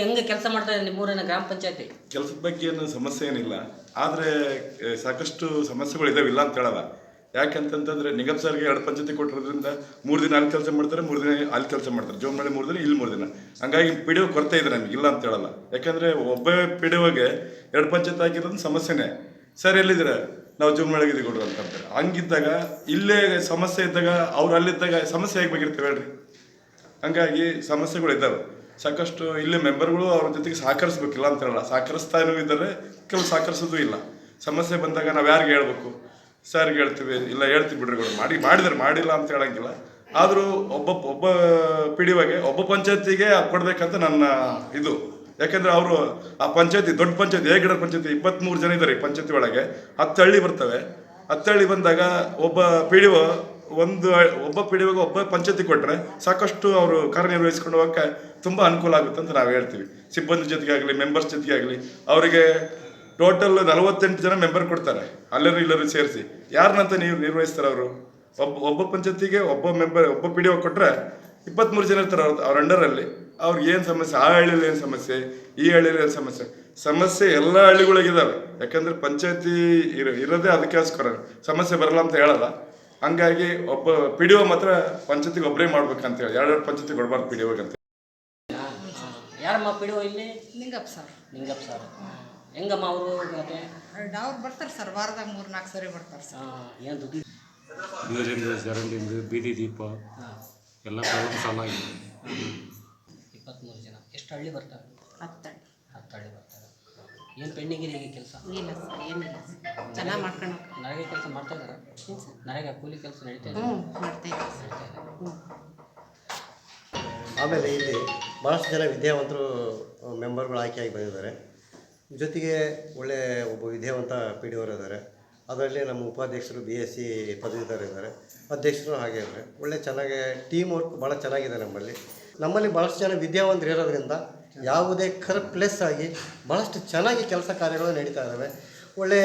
ಹೆಂಗೆ ಕೆಲಸ ಮಾಡ್ತಾ ಇದೆ ನಿಮ್ಮೂರಿನ ಗ್ರಾಮ ಪಂಚಾಯತಿ? ಕೆಲಸದ ಬಗ್ಗೆ ಏನು ಸಮಸ್ಯೆ ಏನಿಲ್ಲ. ಆದರೆ ಸಾಕಷ್ಟು ಸಮಸ್ಯೆಗಳಿದಾವೆ ಇಲ್ಲ ಅಂತ ಹೇಳಲ್ಲ. ಯಾಕಂತಂತಂದ್ರೆ ನಿಗಮ್ ಸರ್ಗೆ ಎರಡು ಪಂಚಾಯತಿ ಕೊಟ್ಟಿರೋದ್ರಿಂದ ಮೂರು ದಿನ ಅಲ್ಲಿ ಕೆಲಸ ಮಾಡ್ತಾರೆ, ಮೂರು ದಿನ ಅಲ್ಲಿ ಕೆಲಸ ಮಾಡ್ತಾರೆ. ಜೋಮಳೆ ಮೂರು ದಿನ, ಇಲ್ಲಿ ಮೂರು ದಿನ. ಹಂಗಾಗಿ ಪಿ ಡಿ ಕೊರತೆ ಇದೆ ನಮ್ಗೆ ಇಲ್ಲ ಅಂತ ಹೇಳಲ್ಲ. ಯಾಕಂದ್ರೆ ಒಬ್ಬ ಪಿ ಡಿ ಎರಡು ಪಂಚಾಯತ್ ಆಗಿರೋದು ಸಮಸ್ಯೆನೇ. ಸರ್, ಎಲ್ಲಿದ್ದೀರ? ನಾವು ಜೋಮಳೆಗೆ ಇದೆ ಕೊಡ್ರಿ ಅಂತ ಅಂತಾರೆ. ಹಂಗಿದ್ದಾಗ, ಇಲ್ಲೇ ಸಮಸ್ಯೆ ಇದ್ದಾಗ ಅವ್ರು ಅಲ್ಲಿದ್ದಾಗ ಸಮಸ್ಯೆ ಹೇಗೆ ಬೇಕಿರ್ತೇವೆ ಹೇಳ್ರಿ? ಹಂಗಾಗಿ ಸಮಸ್ಯೆಗಳು ಇದ್ದಾವೆ. ಸಾಕಷ್ಟು ಇಲ್ಲಿ ಮೆಂಬರ್ಗಳು ಅವ್ರ ಜೊತೆಗೆ ಸಹಕರಿಸ್ಬೇಕಿಲ್ಲ ಅಂತ ಹೇಳಲ್ಲ. ಸಹಕರಿಸ್ತಾನೂ ಇದ್ದಾರೆ ಕೆಲವು ಸಹಕರಿಸೋದು ಇಲ್ಲ. ಸಮಸ್ಯೆ ಬಂದಾಗ ನಾವು ಯಾರಿಗೆ ಹೇಳ್ಬೇಕು? ಸರ್ಗೆ ಹೇಳ್ತೀವಿ, ಇಲ್ಲ ಹೇಳ್ತೀವಿ ಬಿಡ್ರಿ. ಮಾಡಿ, ಮಾಡಿದ್ರೆ ಮಾಡಿಲ್ಲ ಅಂತ ಹೇಳಂಗಿಲ್ಲ. ಆದರೂ ಒಬ್ಬ ಒಬ್ಬ ಪಿಡಿಒಗೆ ಒಬ್ಬ ಪಂಚಾಯತಿಗೆ ಕೊಡಬೇಕಂತ ನನ್ನ ಇದು. ಯಾಕೆಂದ್ರೆ ಅವರು ಆ ಪಂಚಾಯತಿ, ದೊಡ್ಡ ಪಂಚಾಯತಿ ಹೇಗಡ ಪಂಚಾಯತಿ ಇಪ್ಪತ್ತ್ಮೂರು ಜನ ಇದ್ದಾರೆ ಈ ಪಂಚಾಯತಿ ಒಳಗೆ ಹತ್ತು ಹಳ್ಳಿ ಬರ್ತವೆ. ಹತ್ತು ಹಳ್ಳಿ ಬಂದಾಗ ಒಬ್ಬ ಪಿ ಡಿ ಒಂದು ಒಬ್ಬ ಪೀಳಿಗೆಗೆ ಒಬ್ಬ ಪಂಚಾಯತಿ ಕೊಟ್ಟರೆ ಸಾಕಷ್ಟು ಅವರು ಕಾರ್ಯನಿರ್ವಹಿಸ್ಕೊಂಡು ಹೋಗಕ್ಕೆ ತುಂಬ ಅನುಕೂಲ ಆಗುತ್ತೆ ಅಂತ ನಾವು ಹೇಳ್ತೀವಿ. ಸಿಬ್ಬಂದಿ ಜೊತೆಗೆ ಆಗಲಿ ಮೆಂಬರ್ಸ್ ಜೊತೆಗೆ ಆಗಲಿ, ಅವರಿಗೆ ಟೋಟಲ್ ನಲವತ್ತೆಂಟು ಜನ ಮೆಂಬರ್ ಕೊಡ್ತಾರೆ. ಅಲ್ಲರೂ ಇಲ್ಲರೂ ಸೇರಿಸಿ. ಯಾರನ್ನಂತ ನೀವು ನಿರ್ವಹಿಸ್ತಾರೆ ಅವರು? ಒಬ್ಬ ಒಬ್ಬ ಪಂಚಾಯತಿಗೆ ಒಬ್ಬ ಮೆಂಬರ್ ಒಬ್ಬ ಪಿ ಡಿ ಒ ಕೊಟ್ಟರೆ ಇಪ್ಪತ್ತ್ಮೂರು ಜನ ಇರ್ತಾರೆ ಅವ್ರ ಅವ್ರ ಅಂಡರಲ್ಲಿ ಅವ್ರಿಗೆ ಏನು ಸಮಸ್ಯೆ? ಆ ಹಳ್ಳಿಯಲ್ಲಿ ಏನು ಸಮಸ್ಯೆ? ಈ ಹಳ್ಳಿಯಲ್ಲಿ ಏನು ಸಮಸ್ಯೆ? ಸಮಸ್ಯೆ ಎಲ್ಲ ಹಳ್ಳಿಗಳಿಗಿದ್ದಾವೆ ಯಾಕಂದರೆ ಪಂಚಾಯತಿ ಇರ ಇರೋದೇ ಅದಕ್ಕೋಸ್ಕರ. ಸಮಸ್ಯೆ ಬರಲ್ಲ ಅಂತ ಹೇಳಲ್ಲ. ಹಂಗಾಗಿ ಒಬ್ಬ ಪಿ ಡಿ ಒ ಮಾತ್ರ ಪಂಚಾಯತಿಗೆ ಒಬ್ಬರೇ ಮಾಡ್ಬೇಕಂತ ಹೇಳಿ ಎರಡೆರಡು ಪಂಚಾಯತಿ ಕೊಡಬಾರ್ದು ಪಿ ಡಿ ಒಗೆ ಅಂತ ಯಾರಮ್ಮ ಒ ಇಲ್ಲಿ? ನಿಂಗಪ್ಪ ಸರ್. ನಿಂಗಪ್ಪ ಸರ್. ಹೆಂಗಮ್ಮ ಅವರು ಮತ್ತೆ? ಅವ್ರು ಬರ್ತಾರೆ ಸರ್ ವಾರದಾಗ ಮೂರು ನಾಲ್ಕು ಸರಿ ಬರ್ತಾರೆ ಸರ್. ಏನು ದುಡ್ಡು? ನೀರಿಂದು ಚರಂಡಿಂದು ಬೀದಿ ದೀಪ ಹಾಂ. ಎಲ್ಲ ಪ್ರಾಬ್ಲಮ್ ಸಾಲ್ವ್ ಆಗಿದೆ ಇಪ್ಪತ್ತ್ಮೂರು ಜನ. ಎಷ್ಟು ಹಳ್ಳಿ ಬರ್ತಾರೆ? ಹತ್ತು ಹತ್ತು ಹಳ್ಳಿ ಬರ್ತಾರೆ ಏನು ಪೆಂಡಿಂಗ್ ಕೆಲಸ? ಇಲ್ಲ ಸರ್ ಏನಿಲ್ಲ ಸರ್. ಚೆನ್ನಾಗಿ ಮಾಡ್ಕೊಂಡು ಹೋಗ್ತಾರೆ. ಕೆಲಸ ಮಾಡ್ತಾ ಇದ್ದಾರೆ? ನರೇಗಾ ಕೂಲಿ ಕೆಲಸ ನಡೀತಾ ಇದೆ? ಹ್ಞೂ ಮಾಡ್ತಾ ಇದ್ದೀವಿ ಸರ್. ಹ್ಞೂ ಆಮೇಲೆ ಇಲ್ಲಿ ಭಾಳಷ್ಟು ಜನ ವಿದ್ಯಾವಂತರು ಮೆಂಬರ್ಗಳು ಆಯ್ಕೆಯಾಗಿ ಬಂದಿದ್ದಾರೆ. ಜೊತೆಗೆ ಒಳ್ಳೆ ಒಬ್ಬ ವಿದ್ಯಾವಂತ ಪಿ ಡಿ ಇದ್ದಾರೆ. ಅದರಲ್ಲಿ ನಮ್ಮ ಉಪಾಧ್ಯಕ್ಷರು ಬಿ ಎಸ್ ಸಿ ಪದವೀಧರ ಇದ್ದಾರೆ. ಅಧ್ಯಕ್ಷರು ಹಾಗೆ ಇದ್ದಾರೆ. ಒಳ್ಳೆ ಚೆನ್ನಾಗಿ ಟೀಮ್ ವರ್ಕ್ ಭಾಳ ಚೆನ್ನಾಗಿದೆ ನಮ್ಮಲ್ಲಿ. ನಮ್ಮಲ್ಲಿ ಭಾಳಷ್ಟು ಜನ ವಿದ್ಯಾವಂತರು ಇರೋದ್ರಿಂದ ಯಾವುದೇ ಕರ್ಪ್ಲೆಸ್ ಆಗಿ ಭಾಳಷ್ಟು ಚೆನ್ನಾಗಿ ಕೆಲಸ ಕಾರ್ಯಗಳು ನಡೀತಾ ಇದ್ದಾವೆ. ಒಳ್ಳೆ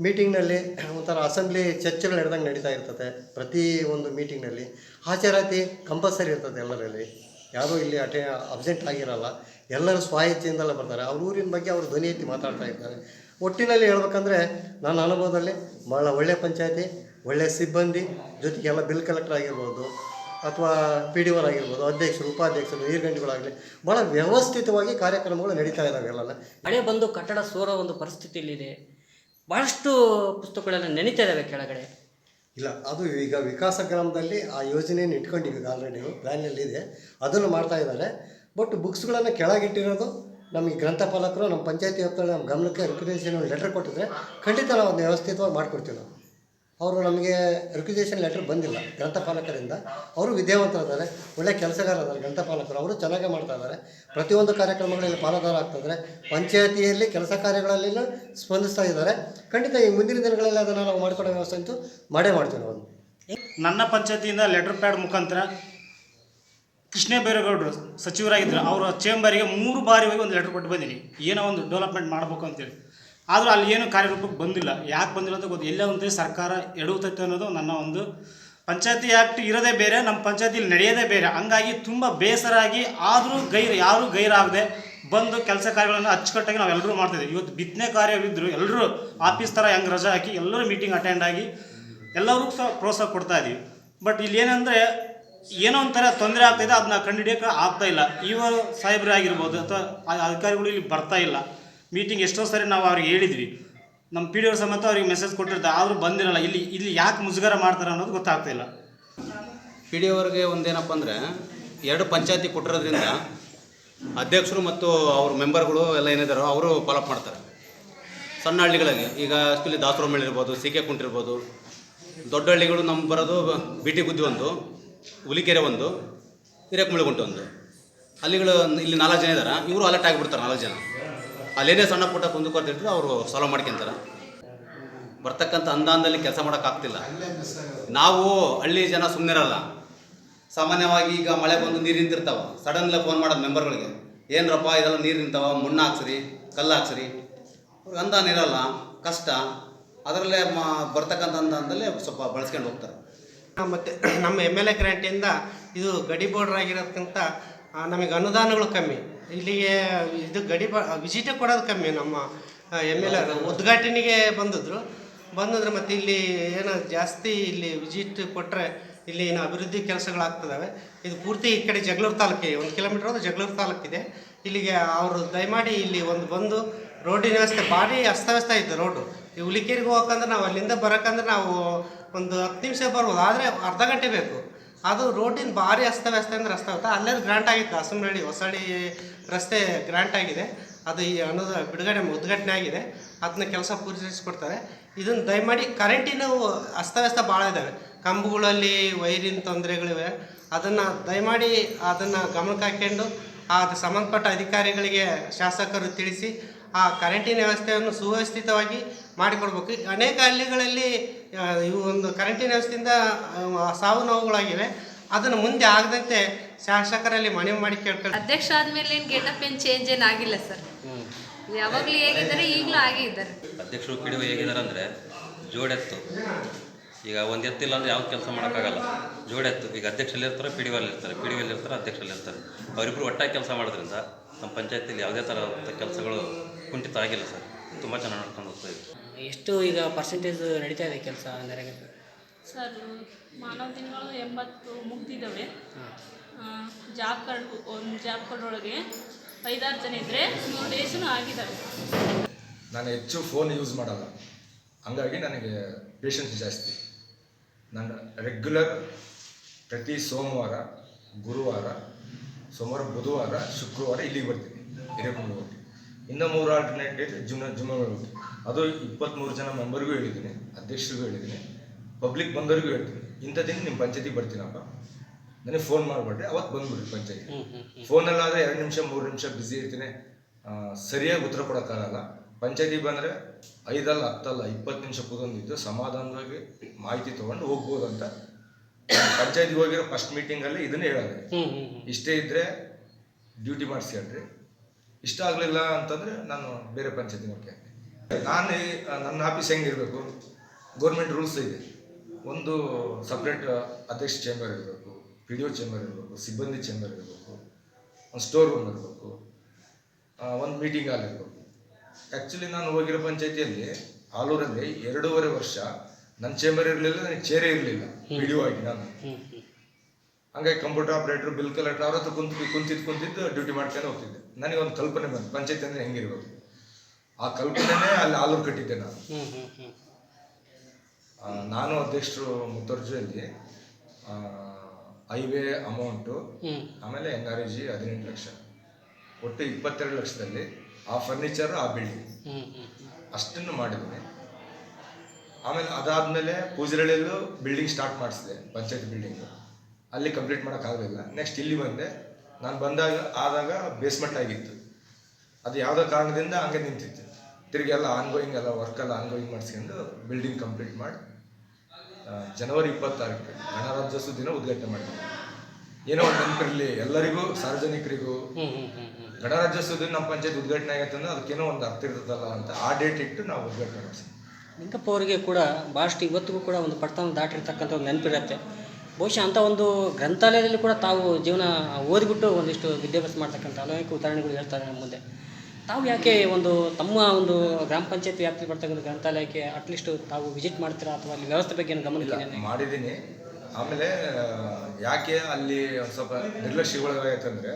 ಮೀಟಿಂಗ್ನಲ್ಲಿ ಒಂಥರ ಅಸೆಂಬ್ಲಿ ಚರ್ಚೆಗಳು ನಡೆದಂಗೆ ನಡೀತಾ ಇರ್ತದೆ ಪ್ರತಿ ಒಂದು ಮೀಟಿಂಗ್ನಲ್ಲಿ. ಹಾಜರಾತಿ ಕಂಪಲ್ಸರಿ ಇರ್ತದೆ ಎಲ್ಲರಲ್ಲಿ. ಯಾರೂ ಇಲ್ಲಿ ಅಟೆ, ಅಬ್ಸೆಂಟ್ ಆಗಿರಲ್ಲ. ಎಲ್ಲರೂ ಸ್ವ ಬರ್ತಾರೆ. ಅವ್ರ ಊರಿನ ಬಗ್ಗೆ ಅವರು ಧ್ವನಿ ಎತ್ತಿ ಮಾತಾಡ್ತಾ ಇರ್ತಾರೆ ಒಟ್ಟಿನಲ್ಲಿ ಹೇಳ್ಬೇಕಂದ್ರೆ ನನ್ನ ಅನುಭವದಲ್ಲಿ ಭಾಳ ಒಳ್ಳೆಯ ಪಂಚಾಯತಿ ಒಳ್ಳೆಯ ಸಿಬ್ಬಂದಿ, ಜೊತೆಗೆಲ್ಲ ಬಿಲ್ ಕಲೆಕ್ಟರ್ ಆಗಿರ್ಬೋದು ಅಥವಾ ಪಿ ಡಿ ಆಗಿರ್ಬೋದು ಅಧ್ಯಕ್ಷರು ಉಪಾಧ್ಯಕ್ಷರು ನೀರ್ಗಂಡಿಗಳಾಗಲಿ ಭಾಳ ವ್ಯವಸ್ಥಿತವಾಗಿ ಕಾರ್ಯಕ್ರಮಗಳು ನಡೀತಾ ಇದ್ದಾವೆ ಎಲ್ಲ ಮಳೆ ಬಂದು ಕಟ್ಟಡ ಸೋರೋ ಒಂದು ಪರಿಸ್ಥಿತಿಯಲ್ಲಿದೆ. ಭಾಳಷ್ಟು ಪುಸ್ತಕಗಳೆಲ್ಲ ನೆನೀತಾ ಇದ್ದಾವೆ ಕೆಳಗಡೆ. ಇಲ್ಲ ಅದು ಈಗ ವಿಕಾಸ ಗ್ರಾಮದಲ್ಲಿ ಆ ಯೋಜನೆಯನ್ನು ಇಟ್ಕೊಂಡಿದ್ದೀವಿ ಈಗ ಆಲ್ರೆಡಿ ಪ್ಲ್ಯಾನಲ್ಲಿ ಇದೆ. ಅದನ್ನು ಮಾಡ್ತಾ ಇದ್ದಾರೆ. ಬಟ್ ಬುಕ್ಸ್ಗಳನ್ನು ಕೆಳಗಿಟ್ಟಿರೋದು ನಮಗೆ ಗ್ರಂಥಪಾಲಕರು ನಮ್ಮ ಪಂಚಾಯತಿ ವ್ಯಾಪ್ತಿಯಲ್ಲಿ ನಮ್ಮ ಗಮನಕ್ಕೆ ರೆಕಗ್ನೇಷನ್ ಲೆಟರ್ ಕೊಟ್ಟಿದ್ರೆ ಖಂಡಿತ ನಾವು ಅದನ್ನ ವ್ಯವಸ್ಥಿತವಾಗಿ ಮಾಡಿಕೊಡ್ತೀವಿ ನಾವು. ಅವರು ನಮಗೆ ರಿಕ್ವಿಸೇಷನ್ ಲೆಟರ್ ಬಂದಿಲ್ಲ, ಗ್ರಂಥಪಾಲಕರಿಂದ. ಅವರು ವಿದ್ಯಾವಂತರಿದ್ದಾರೆ, ಒಳ್ಳೆ ಕೆಲಸಗಾರ ಇದ್ದಾರೆ ಗ್ರಂಥಪಾಲಕರು. ಅವರು ಚೆನ್ನಾಗೇ ಮಾಡ್ತಾ ಇದ್ದಾರೆ. ಪ್ರತಿಯೊಂದು ಕಾರ್ಯಕ್ರಮಗಳಲ್ಲಿ ಪಾಲುದಾರ ಆಗ್ತಿದ್ದಾರೆ ಪಂಚಾಯತಿಯಲ್ಲಿ ಕೆಲಸ ಕಾರ್ಯಗಳಲ್ಲೆಲ್ಲ ಸ್ಪಂದಿಸ್ತಾ ಇದ್ದಾರೆ. ಖಂಡಿತ ಈ ಮುಂದಿನ ದಿನಗಳಲ್ಲಿ ಅದನ್ನು ನಾವು ಮಾಡಿಕೊಡೋ ವ್ಯವಸ್ಥೆ ಅಂತೂ ಮಾಡೇ ಮಾಡ್ತೀವಿ ನಾವು. ನನ್ನ ಪಂಚಾಯತಿಯಿಂದ ಲೆಟರ್ ಪ್ಯಾಡ್ ಮುಖಾಂತರ ಕೃಷ್ಣ ಬೈರೇಗೌಡರು ಸಚಿವರಾಗಿದ್ದರು, ಅವರ ಚೇಂಬರಿಗೆ ಮೂರು ಬಾರಿ ಹೋಗಿ ಒಂದು ಲೆಟರ್ ಕೊಟ್ಟು ಬಂದಿನಿ. ಏನೋ ಒಂದು ಡೆವಲಪ್ಮೆಂಟ್ ಮಾಡಬೇಕು ಅಂತೇಳಿ. ಆದರೂ ಅಲ್ಲಿ ಏನು ಕಾರ್ಯರೂಪಕ್ಕೆ ಬಂದಿಲ್ಲ. ಯಾಕೆ ಬಂದಿಲ್ಲ ಅಂತ ಗೊತ್ತು ಎಲ್ಲೇ ಒಂದು ಸರ್ಕಾರ ಎಡುವುತೈತೆ ಅನ್ನೋದು ನನ್ನ ಒಂದು ಪಂಚಾಯತಿ ಆ್ಯಕ್ಟ್ ಇರೋದೇ ಬೇರೆ ನಮ್ಮ ಪಂಚಾಯತಿಲಿ ನಡೆಯೋದೇ ಬೇರೆ. ಹಂಗಾಗಿ ತುಂಬ ಬೇಸರ ಆಗಿ ಆದರೂ ಗೈರು ಯಾರೂ ಗೈರಾಗದೆ ಬಂದು ಕೆಲಸ ಕಾರ್ಯಗಳನ್ನು ಅಚ್ಚುಕಟ್ಟಾಗಿ ನಾವು ಎಲ್ಲರೂ ಮಾಡ್ತಿದ್ದೀವಿ ಇವತ್ತು ಬಿತ್ತನೆ ಕಾರ್ಯವಿದ್ದರು ಎಲ್ಲರೂ ಆಫೀಸ್ ಥರ ಹೆಂಗೆ ರಜಾ ಹಾಕಿ ಎಲ್ಲರೂ ಮೀಟಿಂಗ್ ಅಟೆಂಡ್ ಆಗಿ ಎಲ್ಲರೂ ಸಹ ಪ್ರೋತ್ಸಾಹ ಕೊಡ್ತಾ ಇದ್ದೀವಿ. ಬಟ್ ಇಲ್ಲಿ ಏನಂದರೆ ಏನೋ ಒಂಥರ ತೊಂದರೆ ಆಗ್ತಾಯಿದೆ ಅದನ್ನ ಕಂಡುಹಿಡಿಯೋಕೆ ಆಗ್ತಾ ಇಲ್ಲ. ಇವರು ಸಾಹೇಬ್ರೆ ಆಗಿರ್ಬೋದು ಅಥವಾ ಅಧಿಕಾರಿಗಳು ಇಲ್ಲಿ ಬರ್ತಾ ಇಲ್ಲ. ಮೀಟಿಂಗ್ ಎಷ್ಟೋ ಸರಿ ನಾವು ಅವ್ರಿಗೆ ಹೇಳಿದ್ವಿ. ನಮ್ಮ ಪಿ ಡಿ ಓ ಸಮೇತ ಅವ್ರಿಗೆ ಮೆಸೇಜ್ ಕೊಟ್ಟಿರ್ತಾರೆ. ಆದರೂ ಬಂದಿರಲ್ಲ, ಇಲ್ಲಿ ಇಲ್ಲಿ ಯಾಕೆ ಮುಜುಗರ ಮಾಡ್ತಾರೆ ಅನ್ನೋದು ಗೊತ್ತಾಗ್ತಾ ಇಲ್ಲ. ಪಿ ಡಿ ಅವರಿಗೆ ಒಂದೇನಪ್ಪ ಅಂದರೆ, ಎರಡು ಪಂಚಾಯತಿ ಕೊಟ್ಟಿರೋದ್ರಿಂದ ಅಧ್ಯಕ್ಷರು ಮತ್ತು ಅವ್ರ ಮೆಂಬರ್ಗಳು ಎಲ್ಲ ಏನಿದ್ದಾರೋ ಅವರು ಫಾಲೋಅಪ್ ಮಾಡ್ತಾರೆ. ಸಣ್ಣ ಹಳ್ಳಿಗಳಲ್ಲಿ, ಈಗ ಇಲ್ಲಿ ದಾಸರಮೇಳ ಇರ್ಬೋದು, ಸಿ ಕೆ ಕುಂಟಿರ್ಬೋದು ದೊಡ್ಡ ಹಳ್ಳಿಗಳು ನಮ್ಮ ಬರೋದು ಬಿ ಟಿ ಗುದ್ದಿ ಒಂದು, ಹುಲಿಕೆರೆ ಒಂದು ಹಿರೇಕುಂಬಳಗುಂಟೆ ಒಂದು. ಅಲ್ಲಿಗಳು ಇಲ್ಲಿ ನಾಲ್ಕು ಜನ ಇದ್ದಾರೆ ಇವರು ಅಲರ್ಟ್ ಆಗಿಬಿಡ್ತಾರೆ ನಾಲ್ಕು ಜನ. ಅಲ್ಲೇನೇ ಸಣ್ಣ ಪುಟ್ಟ ಕುಂದುಕೊರತೆ ಇರ್ತದೆ ಅವರು ಸಾಲ್ವ್ ಮಾಡ್ಕೊಂತಾರೆ. ಬರ್ತಕ್ಕಂಥ ಅನುದಾನದಲ್ಲಿ ಕೆಲಸ ಮಾಡೋಕ್ಕಾಗ್ತಿಲ್ಲ ನಾವು ಹಳ್ಳಿ ಜನ ಸುಮ್ಮನೆ ಇರಲ್ಲ ಸಾಮಾನ್ಯವಾಗಿ ಈಗ ಮಳೆ ಬಂದು ನೀರು ನಿಂತಿರ್ತಾವೆ. ಸಡನ್ಲಿ ಫೋನ್ ಮಾಡೋದು ಮೆಂಬರ್ಗಳಿಗೆ. ಏನರಪ್ಪ, ಇದೆಲ್ಲ ನೀರು ನಿಂತಾವ? ಮಣ್ಣು ಹಾಕ್ಸ್ರಿ, ಕಲ್ಲು ಹಾಕ್ಸ್ರಿ. ಅವ್ರಿಗೆ ಅನುದಾನ ಇರಲ್ಲ. ಕಷ್ಟ. ಅದರಲ್ಲೇ ಮ, ಬರ್ತಕ್ಕಂಥ ಅನುದಾನದಲ್ಲೇ ಸ್ವಲ್ಪ ಬಳಸ್ಕೊಂಡು ಹೋಗ್ತಾರೆ. ಮತ್ತು ನಮ್ಮ ಎಂ ಎಲ್ ಎ ಗ್ರ್ಯಾಂಟಿಂದ ಇದು ಗಡಿ ಬೋರ್ಡರ್ ಆಗಿರೋದಕ್ಕಿಂತ ನಮಗೆ ಅನುದಾನಗಳು ಕಮ್ಮಿ. ಇಲ್ಲಿಗೆ ಇದು ಗಡಿ ಬ ವಿಸಿಟೇ ಕೊಡೋದು ಕಮ್ಮಿ ನಮ್ಮ ಎಂ ಎಲ್ ಎ ಉದ್ಘಾಟನೆಗೆ ಬಂದಿದ್ರು. ಬಂದಿದ್ರೆ ಮತ್ತು ಇಲ್ಲಿ ಏನು ಜಾಸ್ತಿ ಇಲ್ಲಿ ವಿಸಿಟ್ ಕೊಟ್ಟರೆ ಇಲ್ಲಿ ಏನು ಅಭಿವೃದ್ಧಿ ಕೆಲಸಗಳಾಗ್ತದವೆ. ಇದು ಪೂರ್ತಿ ಈ ಕಡೆ ಜಗಳೂರು ತಾಲೂಕಿಗೆ, ಒಂದು ಕಿಲೋಮೀಟ್ರ್ ಹೋದ್ರೆ ಜಗಳೂರು ತಾಲೂಕಿದೆ. ಇಲ್ಲಿಗೆ ಅವರು ದಯಮಾಡಿ ಇಲ್ಲಿ ಒಂದು ಬಂದು ರೋಡಿನ ವ್ಯವಸ್ಥೆ ಭಾರಿ ಅಸ್ತವ್ಯಸ್ತ ಇತ್ತು ರೋಡು. ಈ ಹುಲಿಕೇರಿಗೆ ಹೋಗಕ್ಕಂದ್ರೆ ನಾವು ಅಲ್ಲಿಂದ ಬರೋಕ್ಕಂದ್ರೆ ನಾವು ಒಂದು ಹತ್ತು ನಿಮಿಷ ಬರ್ಬೋದು. ಆದರೆ ಅರ್ಧ ಗಂಟೆ ಬೇಕು. ಅದು ರೋಡಿನ ಭಾರಿ ಅಸ್ತವ್ಯಸ್ತ ಅಂದ್ರೆ ರಸ್ತೆ ಆಗುತ್ತೆ ಅಲ್ಲೇ ಗ್ರಾಂಟ್ ಆಗಿತ್ತು. ಅಸಂಬ್ರಳ್ಳಿ ಹೊಸಳ್ಳಿ ರಸ್ತೆ ಗ್ರಾಂಟ್ ಆಗಿದೆ. ಅದು ಈ ಅನ್ನೋದು ಬಿಡುಗಡೆ, ಉದ್ಘಾಟನೆ ಆಗಿದೆ. ಅದನ್ನ ಕೆಲಸ ಪೂರೈಸಿಕೊಡ್ತಾರೆ ಇದನ್ನು ದಯಮಾಡಿ ಕರೆಂಟಿನ ಅಸ್ತವ್ಯಸ್ತ ಭಾಳ ಇದ್ದಾವೆ ಕಂಬುಗಳಲ್ಲಿ, ವೈರಿನ ತೊಂದರೆಗಳಿವೆ ಅದನ್ನು ದಯಮಾಡಿ ಅದನ್ನು ಗಮನಕ್ಕೆ ಹಾಕ್ಕೊಂಡು ಅದು ಸಂಬಂಧಪಟ್ಟ ಅಧಿಕಾರಿಗಳಿಗೆ ಶಾಸಕರು ತಿಳಿಸಿ ಆ ಕರೆಂಟಿನ ವ್ಯವಸ್ಥೆಯನ್ನು ಸುವ್ಯವಸ್ಥಿತವಾಗಿ ಮಾಡಿಕೊಡ್ಬೇಕು. ಅನೇಕ ಹಳ್ಳಿಗಳಲ್ಲಿ ಇವು ಒಂದು ಕರೆಂಟಿನ ವ್ಯವಸ್ಥೆಯಿಂದ ಸಾವು ನೋವುಗಳಾಗಿವೆ ಅದನ್ನು ಮುಂದೆ ಆಗದಂತೆ ಶಾಸಕರಲ್ಲಿ ಮನವಿ ಮಾಡಿ ಕೇಳ್ತಾರೆ ಅಧ್ಯಕ್ಷ ಆದ್ಮೇಲೆ ಏನು ಗೆಟಪ್ ಏನು ಚೇಂಜ್ ಏನು ಆಗಿಲ್ಲ ಸರ್. ಯಾವಾಗಲೂ ಹೇಗಿದ್ದಾರೆ ಈಗಲೂ ಹಾಗೆ ಇದ್ದಾರೆ. ಅಧ್ಯಕ್ಷರು ಕಿಡಿವ ಹೇಗಿದ್ದಾರೆ ಅಂದರೆ ಜೋಡೆತ್ತು ಈಗ ಒಂದು ಎತ್ತಿಲ್ಲ ಅಂದರೆ ಯಾವ ಕೆಲಸ ಮಾಡೋಕ್ಕಾಗಲ್ಲ. ಜೋಡೆತ್ತು ಈಗ ಅಧ್ಯಕ್ಷರಲ್ಲಿ ಇರ್ತಾರೆ ಪಿ ಡಿ ಇರ್ತಾರೆ. ಪಿ ಡಿ ಇರ್ತಾರೆ ಅಧ್ಯಕ್ಷರಲ್ಲಿ ಇರ್ತಾರೆ. ಅವರಿಬ್ಬರು ಒಟ್ಟಾಗಿ ಕೆಲಸ ಮಾಡೋದ್ರಿಂದ ನಮ್ಮ ಪಂಚಾಯತಿಯಲ್ಲಿ ಯಾವುದೇ ಥರ ಕೆಲಸಗಳು ಕುಂಠಿತ ಆಗಿಲ್ಲ ಸರ್. ತುಂಬ ಚೆನ್ನಾಗಿ ನಡ್ಕೊಂಡು ಹೋಗ್ತಾ ಇದೆ. ಎಷ್ಟು ಈಗ ಪರ್ಸೆಂಟೇಜ್ ನಡೀತಾ ಇದೆ ಕೆಲಸ ಅಂದರೆ ಸರ್ ಮಾನವ ದಿನಗಳು ಎಂಬತ್ತು ಮುಗ್ದಿದ್ದಾವೆ. ಜಾಬ್ ಕಾರ್ಡ್ ಒಂದು ಜಾಬ್ ಕಾರ್ಡ್ ಒಳಗೆ ಐದಾರು ಜನ ಇದ್ದರೆ ಮೂರು ಡೇಸೂ ಆಗಿದ್ದಾವೆ. ನಾನು ಹೆಚ್ಚು ಫೋನ್ ಯೂಸ್ ಮಾಡಲ್ಲ. ಹಂಗಾಗಿ ನನಗೆ ಪೇಷನ್ಸ್ ಜಾಸ್ತಿ. ನಾನು ರೆಗ್ಯುಲರ್ ಪ್ರತಿ ಸೋಮವಾರ ಗುರುವಾರ ಸೋಮವಾರ ಬುಧವಾರ ಶುಕ್ರವಾರ ಇಲ್ಲಿಗೆ ಬರ್ತೀನಿ. ಹಿರೇಕೊಂಡ ಇನ್ನು ಮೂರು ಆಲ್ಟರ್ನೇಟ್ ಡೇಟ್ ಜುಮ್ಮ ಜುಮ್ಮಗಳು ಅದು ಇಪ್ಪತ್ತ್ಮೂರು ಜನ ಮೆಂಬರ್ಗೂ ಹೇಳಿದ್ದೀನಿ ಅಧ್ಯಕ್ಷರಿಗೂ ಹೇಳಿದ್ದೀನಿ ಪಬ್ಲಿಕ್ ಬಂದವರಿಗೂ ಹೇಳ್ತೀನಿ. ಇಂಥ ದಿನ ನಿಮ್ಮ ಪಂಚಾಯತಿಗೆ ಬರ್ತೀನಪ್ಪ. ನನಗೆ ಫೋನ್ ಮಾಡಿಬಿಡ್ರಿ ಅವತ್ತು ಬಂದ್ಬಿಡ್ರಿ ಪಂಚಾಯತಿ. ಫೋನಲ್ಲಾದರೆ ಎರಡು ನಿಮಿಷ ಮೂರು ನಿಮಿಷ ಬ್ಯುಸಿ ಇರ್ತೀನಿ. ಸರಿಯಾಗಿ ಉತ್ತರ ಕೊಡೋಕ್ಕಾಗಲ್ಲ ಪಂಚಾಯತಿ ಬಂದರೆ ಐದಲ್ಲ ಹತ್ತಲ್ಲ ಇಪ್ಪತ್ತು ನಿಮಿಷ ಕೂದೊಂದಿದ್ದು ಸಮಾಧಾನವಾಗಿ ಮಾಹಿತಿ ತೊಗೊಂಡು ಹೋಗ್ಬೋದು ಅಂತ ಪಂಚಾಯತಿಗೆ ಹೋಗಿರೋ ಫಸ್ಟ್ ಮೀಟಿಂಗಲ್ಲಿ ಇದನ್ನೇ ಹೇಳೋದು. ಇಷ್ಟೇ ಇದ್ದರೆ ಡ್ಯೂಟಿ ಮಾಡಿಸ್ಕೊಳ್ರಿ ಇಷ್ಟ ಆಗಲಿಲ್ಲ ಅಂತಂದರೆ ನಾನು ಬೇರೆ ಪಂಚಾಯತಿ ನಾನು ನನ್ನ ಆಫೀಸ್ ಹೆಂಗಿರಬೇಕು ಗೌರ್ಮೆಂಟ್ ರೂಲ್ಸ್ ಇದೆ. ಒಂದು ಸಪ್ರೇಟ್ ಅಧ್ಯಕ್ಷ ಚೇಂಬರ್ ಇರಬೇಕು ಪಿ ಡಿ ಒ ಚೇಂಬರ್ ಇರಬೇಕು, ಸಿಬ್ಬಂದಿ ಚೇಂಬರ್ ಇರಬೇಕು, ಒಂದು ಸ್ಟೋರ್ ರೂಮ್ ಇರಬೇಕು ಒಂದು ಮೀಟಿಂಗ್ ಹಾಲ್ ಇರಬೇಕು. ಆ್ಯಕ್ಚುಲಿ ನಾನು ಹೋಗಿರೋ ಪಂಚಾಯತಿಯಲ್ಲಿ ಆಲೂರಲ್ಲಿ ಎರಡೂವರೆ ವರ್ಷ ನನ್ನ ಚೇಂಬರ್ ಇರಲಿಲ್ಲ, ನನಗೆ ಚೇರೇ ಇರಲಿಲ್ಲ. ಪಿ ಡಿ ಒ ಆಗಿ ನಾನು. ಹಂಗಾಗಿ ಕಂಪ್ಯೂಟರ್ ಆಪರೇಟರ್ ಬಿಲ್ ಕಲೆಕ್ಟರ್ ಅವ್ರ ಹತ್ರ ಕುಂತು ಕುಂತಿದ್ದು ಕುಂತಿದ್ದು ಡ್ಯೂಟಿ ಮಾಡ್ಕೊಂಡು ಹೋಗ್ತಿದ್ದೆ. ನನಗೆ ಒಂದು ಕಲ್ಪನೆ ಬಂತು. ಪಂಚಾಯತ್ ಅಂದ್ರೆ ಹೆಂಗಿರ್ಬೇಕು ಆ ಕಲ್ಪನೆನೇ ಅಲ್ಲಿ ಆಲೂರು ಕಟ್ಟಿದ್ದೆ ನಾನು. ನಾನು ಅಧ್ಯಕ್ಷರು ಮುತ್ತರ್ಜಿಯಲ್ಲಿ ಹೈವೇ ಅಮೌಂಟು ಆಮೇಲೆ ಎನ್ ಆರ್ ಜಿ ಹದಿನೆಂಟು ಲಕ್ಷ. ಒಟ್ಟು ಇಪ್ಪತ್ತೆರಡು ಲಕ್ಷದಲ್ಲಿ ಆ ಫರ್ನಿಚರ್ ಆ ಬಿಲ್ಡಿಂಗ್. ಅಷ್ಟನ್ನು ಮಾಡಿದ್ವಿ. ಆಮೇಲೆ ಅದಾದಮೇಲೆ ಪೂಜರಳ್ಳಿಯಲ್ಲೂ ಬಿಲ್ಡಿಂಗ್ ಸ್ಟಾರ್ಟ್ ಮಾಡಿಸಿದೆ ಪಂಚಾಯತ್ ಬಿಲ್ಡಿಂಗು. ಅಲ್ಲಿ ಕಂಪ್ಲೀಟ್ ಮಾಡೋಕ್ಕಾಗಲಿಲ್ಲ ನೆಕ್ಸ್ಟ್ ಇಲ್ಲಿ ಬಂದೆ. ನಾನು ಬಂದಾಗ ಆದಾಗ ಬೇಸ್ಮೆಂಟ್ ಆಗಿತ್ತು. ಅದು ಯಾವುದೋ ಕಾರಣದಿಂದ ಹಂಗೆ ನಿಂತಿತ್ತು. ತಿರುಗಿ ಎಲ್ಲ ಆನ್ಗೋಯಿಂಗ್ ಎಲ್ಲ ವರ್ಕ್ ಎಲ್ಲ ಆನ್ಗೋಯಿಂಗ್ ಮಾಡಿಸ್ಕೊಂಡು ಬಿಲ್ಡಿಂಗ್ ಕಂಪ್ಲೀಟ್ ಮಾಡಿ ಜನವರಿ ಇಪ್ಪತ್ತಾರಕ್ಕೆ ಗಣರಾಜ್ಯೋತ್ಸವ ದಿನ ಉದ್ಘಾಟನೆ ಮಾಡಿದ್ವಿ ಏನೋ ಒಂದು ನೆನಪಿರಲಿ ಎಲ್ಲರಿಗೂ ಸಾರ್ವಜನಿಕರಿಗೂ. ಗಣರಾಜ್ಯೋತ್ಸವ ದಿನ ನಮ್ಮ ಪಂಚಾಯತ್ ಉದ್ಘಾಟನೆ ಆಗೈತೆ ಅಂದ್ರೆ ಅದಕ್ಕೇನೋ ಒಂದು ಅರ್ಥ ಇರ್ತದಲ್ಲ ಅಂತ ಆ ಡೇಟ್ ಇಟ್ಟು ನಾವು ಉದ್ಘಾಟನೆ ಮಾಡಿಸಿ ನಿಂತಪ್ಪ ಅವರಿಗೆ ಕೂಡ ಭಾಳಷ್ಟು ಇವತ್ತಿಗೂ ಕೂಡ ಒಂದು ಪಟ್ಟಣ ದಾಟಿರ್ತಕ್ಕಂಥ ಒಂದು ನೆನಪಿರುತ್ತೆ. ಬಹುಶಃ ಅಂಥ ಒಂದು ಗ್ರಂಥಾಲಯದಲ್ಲಿ ಕೂಡ ತಾವು ಜೀವನ ಓದಿಬಿಟ್ಟು ಒಂದಿಷ್ಟು ವಿದ್ಯಾಭ್ಯಾಸ ಮಾಡ್ತಕ್ಕಂಥ ಅನೇಕ ಉದಾಹರಣೆಗಳು ಹೇಳ್ತಾರೆ ನಮ್ಮ ಮುಂದೆ. ತಾವು ಯಾಕೆ ಒಂದು ತಮ್ಮ ಒಂದು ಗ್ರಾಮ ಪಂಚಾಯತ್ ವ್ಯಾಪ್ತಿ ಬರ್ತಕ್ಕಂಥ ಗ್ರಂಥಾಲಯಕ್ಕೆ ಅಟ್ಲೀಸ್ಟ್ ತಾವು ವಿಸಿಟ್ ಮಾಡ್ತೀರಾ ಅಥವಾ ಅಲ್ಲಿ ವ್ಯವಸ್ಥೆ ಬಗ್ಗೆ ಏನು ಗಮನ? ಮಾಡಿದ್ದೀನಿ. ಆಮೇಲೆ ಯಾಕೆ ಅಲ್ಲಿ ಒಂದು ಸ್ವಲ್ಪ ನಿರ್ಲಕ್ಷ್ಯಗೊಳಗಾಯ್ತಂದ್ರೆ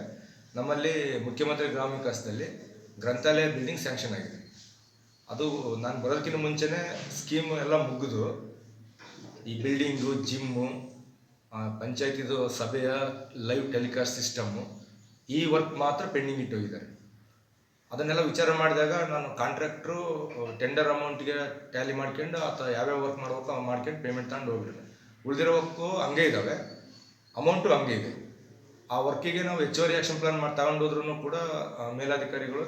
ನಮ್ಮಲ್ಲಿ ಮುಖ್ಯಮಂತ್ರಿ ಗ್ರಾಮ ವಿಕಾಸದಲ್ಲಿ ಗ್ರಂಥಾಲಯ ಬಿಲ್ಡಿಂಗ್ ಸ್ಯಾಂಕ್ಷನ್ ಆಗಿದೆ. ಅದು ನಾನು ಬರೋದಕ್ಕಿಂತ ಮುಂಚೆನೇ ಸ್ಕೀಮ್ ಎಲ್ಲ ಮುಗಿದು ಈ ಬಿಲ್ಡಿಂಗು ಜಿಮ್ಮು ಪಂಚಾಯತಿದು ಸಭೆಯ ಲೈವ್ ಟೆಲಿಕಾಸ್ಟ್ ಸಿಸ್ಟಮ್ಮು ಈ ವರ್ಕ್ ಮಾತ್ರ ಪೆಂಡಿಂಗ್ ಇಟ್ಟೋಗಿದ್ದಾರೆ ಅದನ್ನೆಲ್ಲ ವಿಚಾರ ಮಾಡಿದಾಗ ನಾನು ಕಾಂಟ್ರಾಕ್ಟ್ರು ಟೆಂಡರ್ ಅಮೌಂಟ್ಗೆ ಟ್ಯಾಲಿ ಮಾಡ್ಕೊಂಡು ಅಥವಾ ಯಾವ್ಯಾವ ವರ್ಕ್ ಮಾಡಬೇಕು ಮಾಡ್ಕೊಂಡು ಪೇಮೆಂಟ್ ತಗೊಂಡು ಹೋಗ್ಬಿಟ್ಟಿದೆ ಉಳಿದಿರೋ ವರ್ಕು ಹಂಗೆ ಇದ್ದಾವೆ ಅಮೌಂಟು ಹಂಗೆ ಇದೆ. ಆ ವರ್ಕಿಗೆ ನಾವು ಹೆಚ್ಚುವರಿ ಆ್ಯಕ್ಷನ್ ಪ್ಲಾನ್ ಮಾಡಿ ತಗೊಂಡೋದ್ರೂ ಕೂಡ ಮೇಲಾಧಿಕಾರಿಗಳು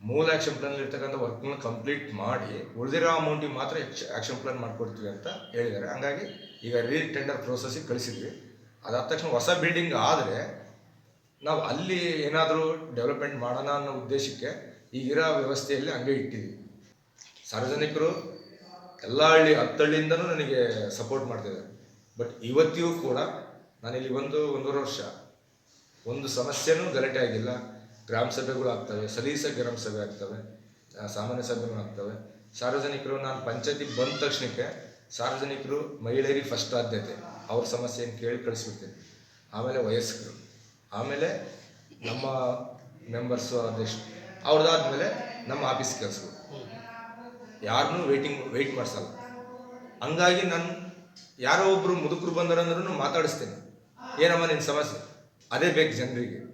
ಮೂಲ ಆ್ಯಕ್ಷನ್ ಪ್ಲಾನ್ ಇರ್ತಕ್ಕಂಥ ವರ್ಕ್ನ ಕಂಪ್ಲೀಟ್ ಮಾಡಿ ಉಳಿದಿರೋ ಅಮೌಂಟಿಗೆ ಮಾತ್ರ ಆ್ಯಕ್ಷನ್ ಪ್ಲಾನ್ ಮಾಡಿಕೊಡ್ತೀವಿ ಅಂತ ಹೇಳಿದ್ದಾರೆ. ಹಂಗಾಗಿ ಈಗ ರೀ ಟೆಂಡರ್ ಪ್ರೋಸೆಸ್ಸಿಗೆ ಕಳಿಸಿದ್ವಿ. ಅದಾದ ತಕ್ಷಣ ಹೊಸ ಬಿಲ್ಡಿಂಗ್ ಆದರೆ ನಾವು ಅಲ್ಲಿ ಏನಾದರೂ ಡೆವಲಪ್ಮೆಂಟ್ ಮಾಡೋಣ ಅನ್ನೋ ಉದ್ದೇಶಕ್ಕೆ ಈಗಿರೋ ವ್ಯವಸ್ಥೆಯಲ್ಲಿ ಹಂಗೆ ಇಟ್ಟಿದ್ವಿ. ಸಾರ್ವಜನಿಕರು ಎಲ್ಲ ಹಳ್ಳಿ ಹತ್ತು ಹಳ್ಳಿಯಿಂದನೂ ನನಗೆ ಸಪೋರ್ಟ್ ಮಾಡ್ತಿದ್ದಾರೆ. ಬಟ್ ಇವತ್ತಿಗೂ ಕೂಡ ನಾನಿಲ್ಲಿ ಒಂದು ಒಂದೂವರೆ ವರ್ಷ, ಒಂದು ಸಮಸ್ಯೆನೂ ಗಲಾಟೆ ಆಗಿಲ್ಲ. ಗ್ರಾಮ ಸಭೆಗಳು ಆಗ್ತವೆ, ಸಲೀಸ ಗ್ರಾಮ ಸಭೆ ಆಗ್ತವೆ ಸಾಮಾನ್ಯ ಸಭೆಗಳು ಆಗ್ತವೆ. ಸಾರ್ವಜನಿಕರು, ನಾನು ಪಂಚಾಯತಿ ಬಂದ ತಕ್ಷಣಕ್ಕೆ ಸಾರ್ವಜನಿಕರು, ಮಹಿಳೆಯರಿಗೆ ಫಸ್ಟ್ ಆದ್ಯತೆ. ಅವ್ರ ಸಮಸ್ಯೆಯನ್ನು ಕೇಳಿ ಕಳಿಸ್ಬಿಡ್ತೀನಿ. ಆಮೇಲೆ ವಯಸ್ಕರು. ಆಮೇಲೆ ನಮ್ಮ ಮೆಂಬರ್ಸು ಅದೆಷ್ಟು ಅವ್ರದ್ದಾದ್ಮೇಲೆ ನಮ್ಮ ಆಫೀಸ್ ಕೆಲಸಗಳು. ಯಾರನ್ನೂ ವೇಟಿಂಗ್ ವೆಯ್ಟ್ ಮಾಡಿಸಲ್ಲ. ಹಂಗಾಗಿ ನಾನು ಯಾರೋ ಒಬ್ಬರು ಮುದುಕರು ಬಂದರಂದ್ರೂ ಮಾತಾಡಿಸ್ತೇನೆ. ಏನಮ್ಮ ನಿನ್ನ ಸಮಸ್ಯೆ? ಅದೇ ಬೇಕು ಜನರಿಗೆ.